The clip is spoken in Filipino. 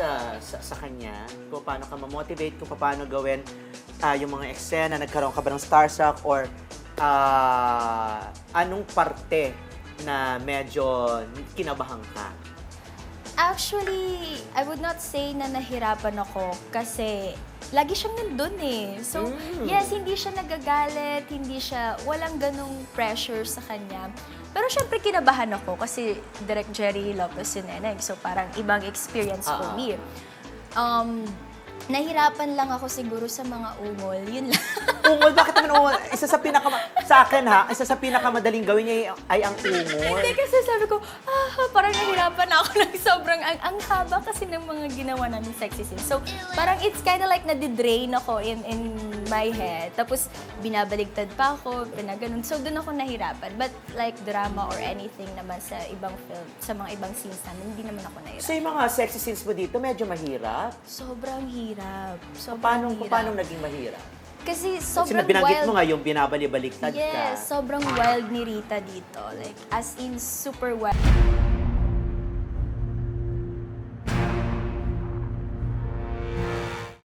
sa, sa, sa kanya? Kung paano ka ma-motivate, kung paano gawin ah, yung mga eksena, nagkaroon ka ba ng starstruck or ah, anong parte na medyo kinabahan ka? Actually, I would not say na nahirapan ako kasi lagi siyang nandun eh. So, Mm. yes, hindi siya nagagalit, hindi siya, walang ganong pressure sa kanya. Pero syempre kinabahan ako kasi Direct Jerry Lopez si Neneng. So, parang ibang experience for Ah. me. Um, nahirapan lang ako siguro sa mga ungol. Yun lang. Ungol, bakit naman ungol? Isa sa pinaka sa akin ha, isa sa pinakamadaling gawin niya ay, ay ang ungol. Hindi kasi sabi ko, ah, parang nahirapan na ako ng sobrang, ang, ang haba kasi ng mga ginawa namin sexy scenes. So, parang it's kind of like nadidrain ako in, in my head. Tapos, binabaligtad pa ako, pinaganon. So, doon ako nahirapan. But like drama or anything naman sa ibang film, sa mga ibang scenes namin, hindi naman ako nahirapan. So yung mga sexy scenes mo dito, medyo mahirap. Sobrang hirap. Sobrang Paano, hirap. paano naging mahirap? Kasi Kasi sobrang binanggit wild. mo nga yung binabali-baliktad ka. Yes, sobrang wild ni Rita dito. Like, as in, super wild.